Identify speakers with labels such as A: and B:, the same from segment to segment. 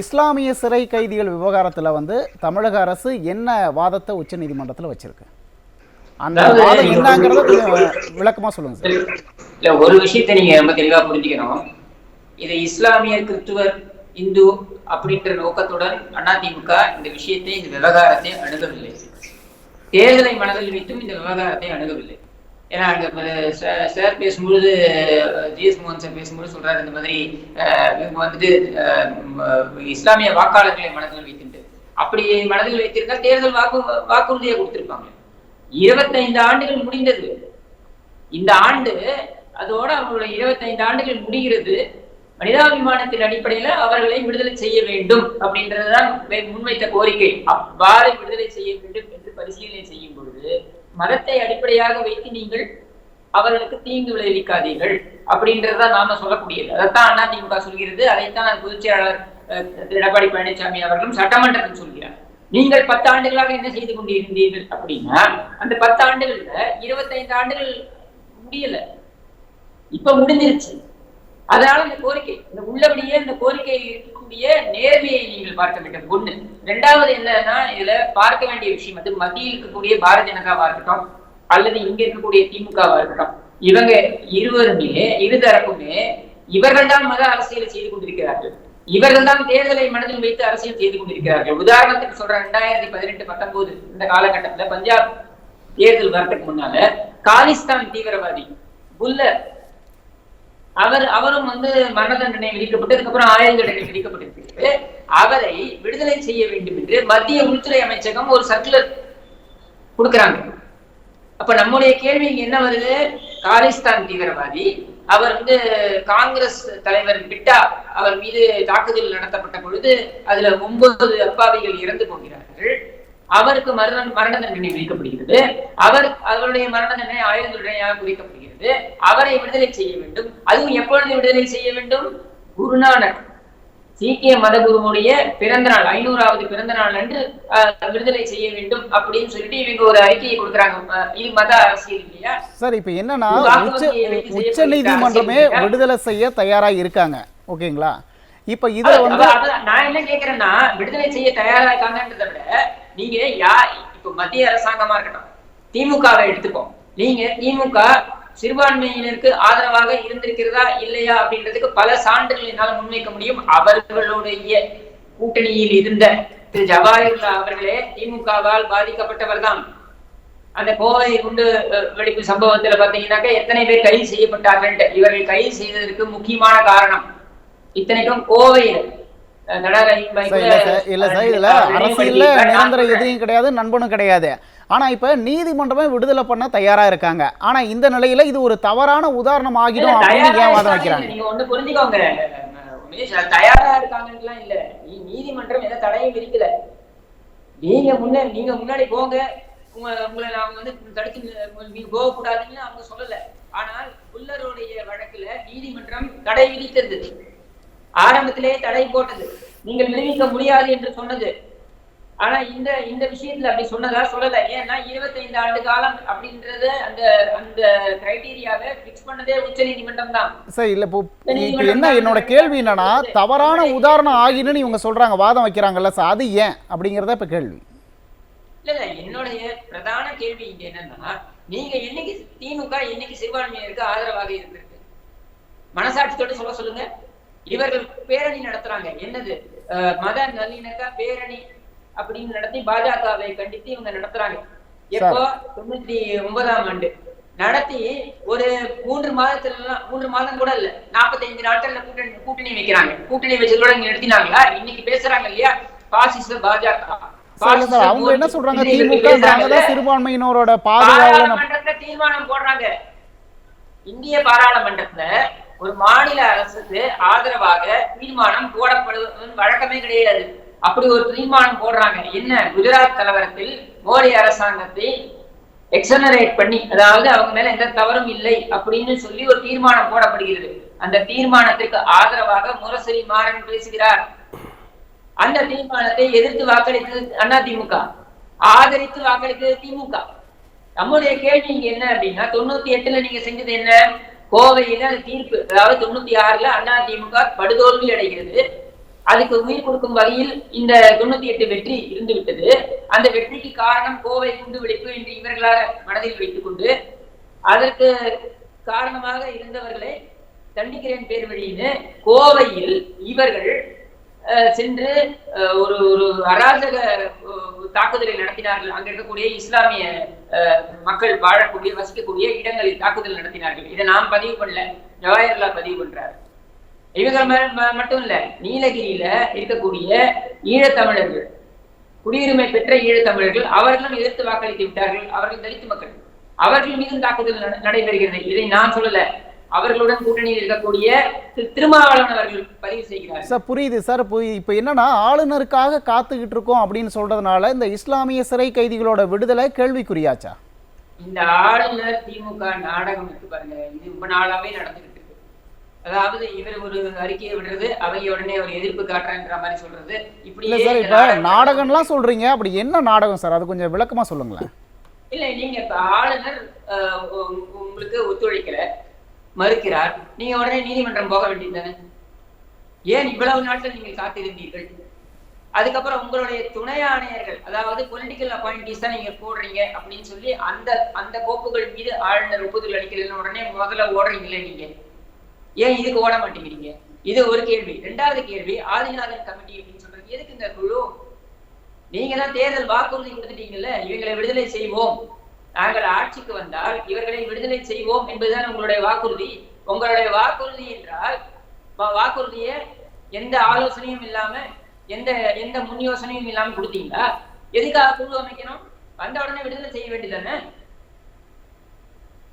A: இஸ்லாமிய சிறை கைதிகள் விவகாரத்துல வந்து தமிழக அரசு என்ன வாதத்தை உச்ச நீதிமன்றத்தில் வச்சிருக்கு? அந்த வாதம் என்னங்கிறத விளக்கமா சொல்லுங்க சார்.
B: இல்ல ஒரு விஷயத்தை நீங்க ரொம்ப தெளிவா புரிஞ்சுக்கணும். இது இஸ்லாமியர் கிறிஸ்துவர் இந்து அப்படின்ற நோக்கத்துடன் அதிமுக இந்த விஷயத்தை இந்த விவகாரத்தை அணுகவில்லை. தேர்தலை மனதில் வைத்தும் இந்த விவகாரத்தை அணுகவில்லை. ஏன்னா அங்கே சார் பேசும்பொழுது ஜிஎஸ் மோகன் சார் பேசும்போது சொல்றாரு இந்த மாதிரி இவங்க வந்துட்டு அஹ், இஸ்லாமிய வாக்காளர்களை மனதில் வைத்துட்டு அப்படி மனதில் வைத்திருந்தால் தேர்தல் வாக்கு வாக்குறுதியை கொடுத்திருப்பாங்க. இருபத்தைந்து ஆண்டுகள் முடிந்தது. இந்த ஆண்டு அதோட அவர்களுடைய இருபத்தைந்து ஆண்டுகள் முடிகிறது. மனிதாபிமானத்தின் அடிப்படையில அவர்களை விடுதலை செய்ய வேண்டும் அப்படின்றதுதான் முன்வைத்த கோரிக்கை. அவ்வாறு விடுதலை செய்ய வேண்டும் என்று பரிசீலனை செய்யும் பொழுது மதத்தை அடிப்படையாக வைத்து நீங்கள் அவர்களுக்கு தீங்கு விளைவிக்காதீர்கள். அப்படின்றதுதான் நாம சொல்லக்கூடியது. அதைத்தான் அதிமுக சொல்கிறது. அதைத்தான் பொதுச் செயலாளர் அஹ், எடப்பாடி பழனிசாமி அவர்களும் சட்டமன்றத்தில் சொல்கிறார். நீங்கள் பத்து ஆண்டுகளாக என்ன செய்து கொண்டிருந்தீர்கள் அப்படின்னா அந்த பத்து ஆண்டுகள்ல இருபத்தைந்து ஆண்டுகள் முடியல. இப்ப முடிஞ்சிருச்சு. அதனால இந்த கோரிக்கை இந்த உள்ளபடியே இந்த கோரிக்கை இருக்கக்கூடிய நேர்மையை நீங்கள் பார்க்க வேண்டும். ஒண்ணு. ரெண்டாவது என்னன்னா இதுல பார்க்க வேண்டிய விஷயம் வந்து மத்தியில் இருக்கக்கூடிய பாரதிய ஜனதாவா இருக்கட்டும் அல்லது இங்க இருக்கக்கூடிய திமுகவா இருக்கட்டும். இவங்க இருவருமே இருதரப்புமே இவர்கள் தான் மத அரசியலை செய்து கொண்டிருக்கிறார்கள். இவர்கள் தான் தேர்தலை மனதில் வைத்து அரசியல் செய்து கொண்டிருக்கிறார்கள். உதாரணத்துக்கு சொல்ற ரெண்டாயிரத்தி பதினெட்டு பத்தொன்பது இந்த காலகட்டத்துல பஞ்சாப் தேர்தல் வரதுக்கு முன்னால காலிஸ்தான் தீவிரவாதி புல்லர் அவர் அவரும் வந்து மரண தண்டனை விதிக்கப்பட்டு அதுக்கப்புறம் ஆயுள் தண்டனை விதிக்கப்பட்டிருக்கிறது. அவரை விடுதலை செய்ய வேண்டும் என்று மத்திய உள்துறை அமைச்சகம் ஒரு சர்க்குலர் கொடுக்கிறாங்க. அப்ப நம்முடைய கேள்வி என்ன வருது? காலிஸ்தான் தீவிரவாதி அவர் வந்து காங்கிரஸ் தலைவர் பிட்டா அவர் மீது தாக்குதல் நடத்தப்பட்ட பொழுது அதுல ஒன்பது அப்பாவிகள் இறந்து போகிறார்கள். அவருக்கு மரண மரண தண்டனை விதிக்கப்படுகிறது. அவர் அவருடைய மரண தண்டனை ஆயுள் தண்டனையாக குறிக்கப்படுகிறது அவரை விடுதலை செய்ய வேண்டும். அதுவும் எப்பொழுது விடுதலை செய்ய வேண்டும்? குருநானக். சீக்கிய மதகுருவுடைய பிறந்த நாள் ஐநூறாவது பிறந்த நாள் அன்று விடுதலை செய்ய வேண்டும் அப்படின்னு சொல்லிட்டு இவங்க ஒரு அறிக்கையை கொடுக்குறாங்க. இது மத அரசியல் இல்லையா?
A: சார் இப்போ என்னன்னா
B: இது
A: உச்ச நீதிமன்றமே? விடுதலை செய்ய தயாரா இருக்காங்க. ஓகேங்களா? இப்போ
B: அதான்,
A: வந்து
B: நான் என்ன கேக்குறேன்னா விடுதலை செய்ய தயாரா இருக்காங்கன்றதை விட நீங்க யா இப்ப மத்திய அரசாங்கமா இருக்கட்டும் திமுகவை எடுத்துப்போம். நீங்க திமுக சிறுபான்மையினருக்கு ஆதரவாக இருந்திருக்கிறதா இல்லையா அப்படின்றதுக்கு பல சான்றுகள் என்னால முன்வைக்க முடியும். அவர்களுடைய கூட்டணியில் இருந்த திரு ஜவாஹிர்லா அவர்களே திமுகவால் பாதிக்கப்பட்டவர் தான் அந்த கோவை குண்டு வெடிப்பு சம்பவத்துல பாத்தீங்கன்னாக்கா எத்தனை பேர் கைது செய்யப்பட்டார்கள் இவர்கள் கைது செய்ததற்கு முக்கியமான காரணம் இத்தனைக்கும் கோவையில்
A: இல்ல சார் இதுல அரசியல்ல நிரந்தர எதிரியும் கிடையாது நண்பனும் கிடையாது. ஆனா இப்ப நீதிமன்றமே விடுதலை பண்ண தயாரா இருக்காங்க. ஆனா இந்த நிலையில இது ஒரு தவறான உதாரணம் ஆகிடும் அப்படின்னு ஏன் வாதம் வைக்கிறாங்க.
B: நீங்க ஒண்ணு புரிஞ்சுக்கோங்க. தயாரா இருக்காங்கலாம் இல்ல. நீதிமன்றம் எந்த தடையும் விதிக்கல. நீங்க முன்ன நீங்க முன்னாடி போங்க. உங்க உங்களை நாங்க வந்து தடுத்து நீங்க போக கூடாதுன்னு அவங்க சொல்லல. ஆனால் புல்லருடைய வழக்குல நீதிமன்றம் தடை விதித்தது. ஆரம்பத்திலே தடை போட்டது. நீங்கள் விடுவிக்க முடியாது என்று சொன்னது. ஆனா இந்த இந்த விஷயத்துல அப்படி சொன்னதா சொல்லல. ஏன்னா 25 ஆண்டு காலம் அப்படின்றது அந்த அந்த கிரைட்டீரியாவை பிக்ஸ் பண்ணதே உச்ச நீதிமன்றம் தான்.
A: சார் இல்ல இப்போ என்ன என்னோட கேள்வி என்னன்னா தவறான உதாரணம் ஆகினுன்னு இவங்க சொல்றாங்க. வாதம் வைக்கிறாங்கல்ல சார் அது ஏன் அப்படிங்கறத இப்ப கேள்வி.
B: இல்ல இல்ல என்னுடைய பிரதான கேள்வி இங்க என்னன்னா நீங்க என்னைக்கு திமுக என்னைக்கு சிறுபான்மையினருக்கு ஆதரவாக இருந்திருக்கு? மனசாட்சியோட சொல்ல சொல்லுங்க. இவர்கள் பேரணி நடத்துறாங்க. என்னது? மத நல்லிணக்க பேரணி அப்படின்னு நடத்தி பாஜகவை கண்டித்து இவங்க நடத்துறாங்க. எப்போ? தொண்ணூத்தி ஒன்பதாம் ஆண்டு. நடத்தி ஒரு மூன்று மாதத்துல மூன்று மாதம் கூட இல்ல. 45 நாட்கள்ல கூட்டணி கூட்டணி வைக்கிறாங்க. கூட்டணி வச்சதோட இங்க நிறுத்தினாங்களா? இன்னைக்கு பேசுறாங்க இல்லையா? பாசிச பாஜக.
A: அவங்க என்ன சொல்றாங்க? திமுக சிறுபான்மையினரோட
B: தீர்மானம் போடுறாங்க. இந்திய பாராளுமன்றத்துல ஒரு மாநில அரசுக்கு ஆதரவாக தீர்மானம் போடப்படுவது வழக்கமே கிடையாது. அப்படி ஒரு தீர்மானம் போடுறாங்க. என்ன? குஜராத் கலவரத்தில் மோடி அரசாங்கத்தை எக்ஸனரேட் பண்ணி அதாவது அவங்க மேல எந்த தவறும் இல்லை அப்படின்னு சொல்லி ஒரு தீர்மானம் போடப்படுகிறது. அந்த தீர்மானத்திற்கு ஆதரவாக முரசரி மாறன் பேசுகிறார். அந்த தீர்மானத்தை எதிர்த்து வாக்களித்தது அதிமுக ஆதரித்து வாக்களித்தது திமுக. நம்முடைய கேள்வி இங்க என்ன அப்படின்னா தொண்ணூத்தி எட்டுல நீங்க செஞ்சது என்ன? கோவையில தீர்ப்பு. அதாவது தொண்ணூத்தி ஆறுல அதிமுக படுதோல்வி அடைகிறது. அதுக்கு உயிர் கொடுக்கும் வகையில் இந்த தொண்ணூத்தி எட்டு வெற்றி இருந்துவிட்டது. அந்த வெற்றிக்கு காரணம் கோவை குண்டு வெடிப்பு என்று இவர்களாக மனதில் வைத்துக் கொண்டு அதற்கு காரணமாக இருந்தவர்களை தண்டிக்கிறேன் பேர் வழின்னு கோவையில் இவர்கள் அஹ், சென்று அஹ், ஒரு ஒரு அராஜக தாக்குதலை நடத்தினார்கள். அங்க இருக்கக்கூடிய இஸ்லாமிய அஹ், மக்கள் வாழக்கூடிய வசிக்கக்கூடிய இடங்களில் தாக்குதல் நடத்தினார்கள். இதை நான் பதிவு பண்ணல. ஜவஹர்லால் பதிவு பண்றாரு. ம- மட்டும் இல்ல நீலகிரியில இருக்கக்கூடிய ஈழத்தமிழர்கள் குடியுரிமை பெற்ற ஈழத்தமிழர்கள் அவர்களும் எதிர்த்து வாக்களித்து விட்டார்கள். அவர்கள் தலித்து மக்கள். அவர்கள் மீதும் தாக்குதல் நட- நடைபெறுகிறது. இதை நான் சொல்லல. அவர்களுடன் கூட்டணியில் இருக்கக்கூடிய திரு திருமாவளவன் அவர்கள் பதிவு செய்கிறார்கள்
A: சார் புரியுது சார். இப்போ என்னன்னா ஆளுநருக்காக காத்துக்கிட்டு இருக்கோம் அப்படின்னு சொல்றதுனால இந்த இஸ்லாமிய சிறை கைதிகளோட விடுதலை கேள்விக்குறியாச்சா?
B: இந்த ஆளுநர் திமுக நாடகம் இருக்கு பாருங்க. இது ரொம்ப நாளாவே நடந்துகிட்டு இருக்கு அதாவது இவர் ஒரு அறிக்கையை விடுறது அவங்க உடனே ஒரு எதிர்ப்பு காட்டுறேன்ற மாதிரி சொல்றது.
A: இல்ல
B: இப்படியே
A: சார் இப்போ
B: நாடகம்
A: நாடகம்லாம் சொல்றீங்க அப்படி என்ன நாடகம் சார்? அது கொஞ்சம் விளக்கமா சொல்லுங்களேன்.
B: இல்ல நீங்க இப்ப ஆளுநர் உங்களுக்கு ஒத்துழைக்கல மறுக்கிறார் நீங்க உடனே நீதிமன்றம் போக வேண்டியது தானே? ஏன் இவ்வளவு நாட்கள் நீங்கள் காத்திருந்தீர்கள்? அதுக்கப்புறம் உங்களுடைய துணை ஆணையர்கள் அதாவது பொலிட்டிக்கல் அப்பாயிண்டிஸ் தான் நீங்க போடுறீங்க அப்படின்னு சொல்லி அந்த அந்த கோப்புகள் மீது ஆளுநர் ஒப்புதல் அளிக்கலன்னு உடனே முதல்ல ஓடுறீங்களே நீங்க? ஏன் இதுக்கு ஓட மாட்டேங்கிறீங்க? இது ஒரு கேள்வி. ரெண்டாவது கேள்வி ஆதிநாதன் கமிட்டி அப்படின்னு சொல்றது. எதுக்கு இந்த குழு? நீங்க தான் தேர்தல் வாக்குறுதி கொடுத்துட்டீங்கல்ல இவங்களை விடுதலை செய்வோம். நாங்கள் ஆட்சிக்கு வந்தால் இவர்களை விடுதலை செய்வோம் என்பதுதான் உங்களுடைய வாக்குறுதி. உங்களுடைய வாக்குறுதி என்றால் வாக்குறுதிய எந்த ஆலோசனையும் இல்லாம எந்த எந்த முன் யோசனையும் இல்லாம கொடுத்தீங்களா? எதுக்காக குழு அமைக்கணும்? வந்த உடனே விடுதலை செய்ய வேண்டியதானே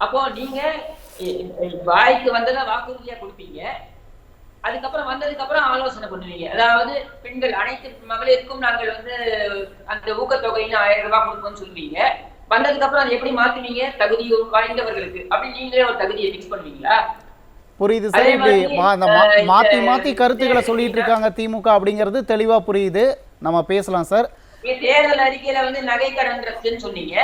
B: அப்போ நீங்க வாய்க்கு வந்ததை வாக்குறுதியா கொடுப்பீங்க. அதுக்கப்புறம் வந்ததுக்கு அப்புறம் ஆலோசனை பண்ணுவீங்க. அதாவது பெண்கள் அனைத்து மகளிருக்கும் நாங்கள் வந்து அந்த ஊக்கத்தொகைன்னு ஆயிரம் ரூபாய் கொடுப்போம்னு சொல்லுவீங்க. வந்ததுக்கு அப்புறம் அதை எப்படி மாத்துவீங்க? தகுதி வாய்ந்தவர்களுக்கு. அப்படி நீங்களே ஒரு தகுதியை ஃபிக்ஸ் பண்ணுவீங்களா?
A: புரியுது சார். இப்படி மாத்தி மாத்தி கருத்துக்களை சொல்லிட்டு இருக்காங்க திமுக அப்படிங்கிறது தெளிவா புரியுது. நம்ம பேசலாம் சார்.
B: தேர்தல் அறிக்கையில வந்து நகை கடன் சொன்னீங்க.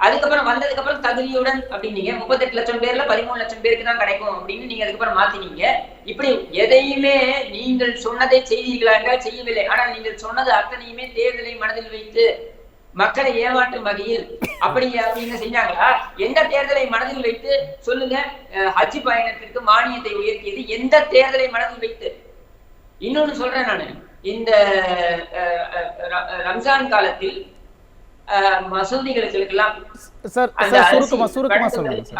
B: அதுக்கப்புறம் வந்ததுக்கு அப்புறம் தகுதியுடன் அப்படின்னீங்க. முப்பத்தெட்டு லட்சம் பேர்ல பதிமூணு லட்சம் பேருக்கு தான் கிடைக்கும் அப்படின்னு நீங்க அதுக்கப்புறம் மாத்தினீங்க. இப்படி எதையுமே நீங்கள் சொன்னதை செய்தீர்களா என்றால் செய்யவில்லை. ஆனால் நீங்கள் சொன்னது அத்தனையுமே தேர்தலை மனதில் வைத்து மக்களை ஏமாற்றும் வகையில். அப்படி அப்படின்னு செஞ்சாங்களா? எந்த தேர்தலை மனதில் வைத்து? சொல்லுங்க. ஹஜ் பயணத்திற்கு மானியத்தை உயர்த்தியது எந்த தேர்தலை மனதில் வைத்து? இன்னொன்னு சொல்றேன் நானு. இந்த அஹ், ர- ரம்ஜான் காலத்தில் மசூதிகளுக்கெல்லாம்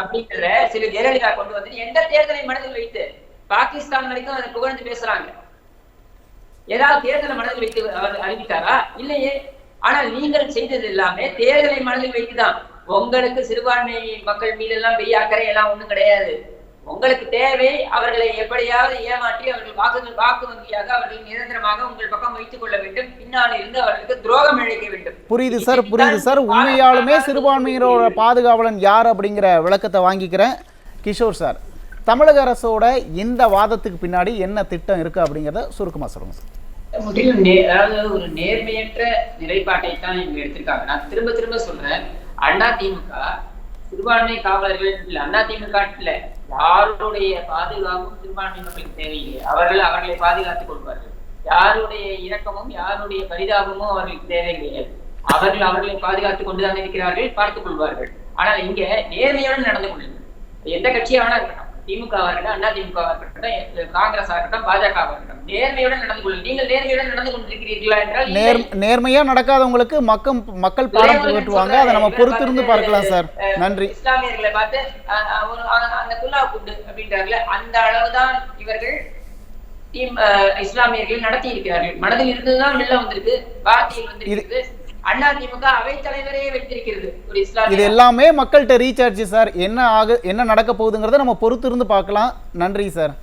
B: அப்படிங்கிற சில ஜெயலலிதா கொண்டு வந்து எந்த தேர்தலை மனதில் வைத்து பாகிஸ்தான் வரைக்கும் அதை புகழ்ந்து பேசுறாங்க? ஏதாவது தேர்தலை மனதில் வைத்து அறிவித்தாரா? இல்லையே. ஆனால் நீங்கள் செய்தது எல்லாமே தேர்தலை மனதில் வைத்துதான். உங்களுக்கு சிறுபான்மை மக்கள் மீதெல்லாம் பெரிய அக்கறை எல்லாம் ஒண்ணும் கிடையாது. உங்களுக்கு தேவை அவர்களை எப்படியாவது ஏமாற்றி அவர்கள் வாக்கு வாக்கு வங்கியாக அவர்கள் நிரந்தரமாக உங்கள் பக்கம் வைத்துக் கொள்ள வேண்டும். பின்னால் இருந்து அவர்களுக்கு துரோகம் இழைக்க வேண்டும்.
A: புரியுது சார் புரியுது சார். உண்மையாலுமே சிறுபான்மையினரோட பாதுகாவலன் யார் அப்படிங்கிற விளக்கத்தை வாங்கிக்கிறேன். கிஷோர் சார் தமிழக அரசோட இந்த வாதத்துக்கு பின்னாடி என்ன திட்டம் இருக்கு அப்படிங்கிறத சுருக்கமா சொல்லுங்க சார்.
B: முற்றிலும் அதாவது ஒரு நேர்மையற்ற நிலைப்பாட்டை தான் இவங்க எடுத்திருக்காங்க. நான் திரும்ப திரும்ப சொல்றேன். அண்ணா திமுக சிறுபான்மை காவலர்கள் இல்ல அண்ணா திமுக இல்ல யாருடைய பாதுகாப்பும் சிறுபான்மை மக்களுக்கு தேவையில்லை. அவர்கள் அவர்களை பாதுகாத்துக் கொள்வார்கள். யாருடைய இரக்கமும் யாருடைய பரிதாபமும் அவர்களுக்கு தேவையில்லை. அவர்கள் அவர்களை பாதுகாத்துக் கொண்டுதான் இருக்கிறார்கள் பார்த்துக் கொள்வார்கள். ஆனால் இங்க நேர்மையுடன் நடந்து கொள்ளுங்கள். எந்த கட்சியா வேணா இருக்கணும் திமுக இருக்கட்டும் அண்ணா திமுக இருக்கட்டும் காங்கிரஸ் இருக்கட்டும் பாஜக இருக்கட்டும் நேர்மையுடன் நடந்து கொள்ளுங்கள் நீங்கள் நேர்மையுடன் நடந்து கொண்டிருக்கிறீர்களா என்றால்.
A: நேர் நேர்மையா நடக்காதவங்களுக்கு மக்கள் மக்கள் பாடம் புகட்டுவாங்க. அதை நம்ம பொறுத்திருந்து
B: பார்த்து,
A: பார்க்கலாம் சார். நன்றி.
B: இஸ்லாமியர்களை பார்த்து அந்த குல்லா குண்டு அப்படின்றார்களே அந்த அளவுதான் இவர்கள் இஸ்லாமியர்கள் நடத்தி இருக்கிறார்கள் மனதில் இருந்துதான் வெளில வந்திருக்கு வார்த்தையில் வந்திருக்கிறது. அண்ணா திமுக அவை தலைவரே வைத்திருக்கிறது. ஒரு
A: இது எல்லாமே மக்கள்கிட்ட ரீச் ஆச்சு சார் என்ன ஆகு என்ன நடக்க போகுதுங்கிறத நம்ம பொறுத்திருந்து பார்க்கலாம். நன்றி சார்